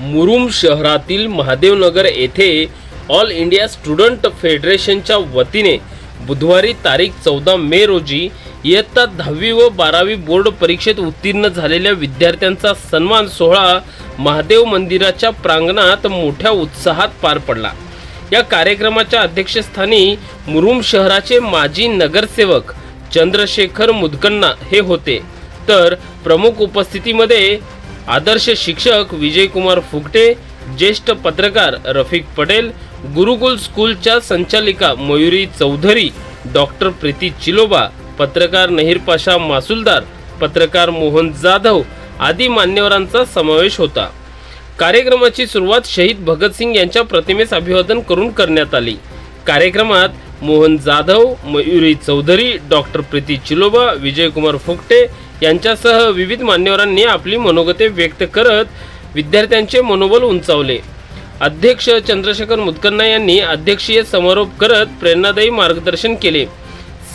मुरुम शहरातील महादेवनगर येथे all India student फेडरेशनच्या वतीने बुधवारी तारीख चौदा मे रोजी इयत्ता दहावी व बारावी बोर्ड परीक्षेत उत्तीर्ण झालेल्या विद्यार्थ्यांचा सन्मान सोहळा महादेव मंदिराच्या प्रांगणात मोठ्या उत्साहात पार पडला. या कार्यक्रमाच्या अध्यक्षस्थानी मुरुम शहराचे माजी नगरसेवक चंद्रशेखर मुदकन्ना हे होते. तर प्रमुख उपस्थितीमध्ये आदर्श शिक्षक विजयकुमार फुकटे ज्येष्ठ पत्रकार रफिक पटेल गुरुकुल स्कूलच्या संचालिका मयुरी चौधरी डॉक्टर प्रीती चिलोबा पत्रकार नहीर पाशा मासुलदार पत्रकार मोहन जाधव आदी मान्यवरांचा समावेश होता. कार्यक्रमाची सुरुवात शहीद भगतसिंग यांच्या प्रतिमेस अभिवादन करून करण्यात आली. कार्यक्रमात मोहन जाधव मयुरी चौधरी डॉक्टर प्रीती चिलोबा विजयकुमार फुकटे यांच्यासह विविध मान्यवरांनी आपली मनोगते व्यक्त करत विद्यार्थ्यांचे मनोबल उंचावले. अध्यक्ष चंद्रशेखर मुदकन्ना यांनी अध्यक्षीय समारोप करत प्रेरणादायी मार्गदर्शन केले.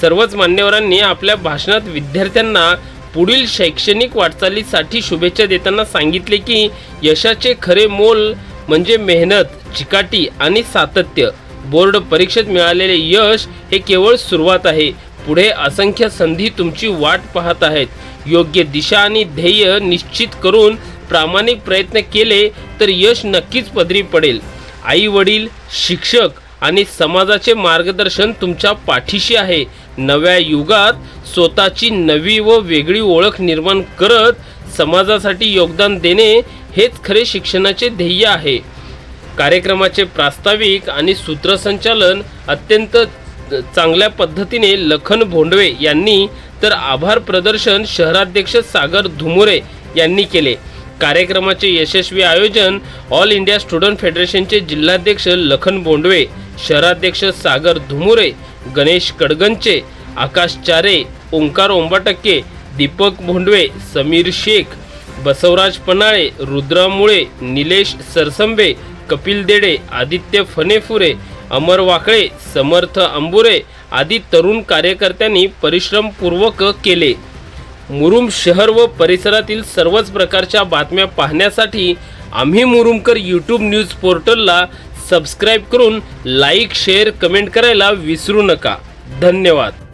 सर्वच मान्यवरांनी आपल्या भाषणात विद्यार्थ्यांना पुढील शैक्षणिक वाटचालीसाठी शुभेच्छा देताना सांगितले की यशाचे खरे मोल म्हणजे मेहनत चिकाटी आणि सातत्य. बोर्ड परीक्षेत मिळालेले यश हे केवळ सुरुवात आहे. पुढे असंख्य संधी तुमची वाट पाहत आहेत. योग्य दिशा आणि ध्येय निश्चित करून प्रामाणिक प्रयत्न केले तर यश नक्कीच पदरी पडेल. आई वडील शिक्षक आणि समाजाचे मार्गदर्शन तुमच्या पाठीशी आहे. नव्या युगात स्वतःची नवी व वेगळी ओळख निर्माण करत समाजासाठी योगदान देणे हेच खरे शिक्षणाचे ध्येय आहे. कार्यक्रमाचे प्रास्ताविक आणि सूत्रसंचालन अत्यंत चांगल्या पद्धतीने लखन भोंडवे यांनी तर आभार प्रदर्शन शहराध्यक्ष सागर धुमुरे यांनी केले. कार्यक्रमाचे यशस्वी आयोजन ऑल इंडिया स्टुडंट फेडरेशनचे जिल्हाध्यक्ष लखन बोंडवे शहराध्यक्ष सागर धुमुरे गणेश कडगंचे आकाश चारे ओंकार ओंबाटक्के दीपक भोंडवे समीर शेख बसवराज पनाळे रुद्रा मुळे निलेश सरसंबे कपिल देडे आदित्य फनेफुरे अमर वाकळे समर्थ अंबुरे आदी तरुण कार्यकर्त्यांनी परिश्रमपूर्वक केले. मुरुम शहर व परिसरातील सर्वच प्रकारच्या बातम्या पाहण्यासाठी आम्ही मुरुमकर यूट्यूब न्यूज पोर्टलला सबस्क्राईब करून लाईक शेअर कमेंट करायला विसरू नका. धन्यवाद.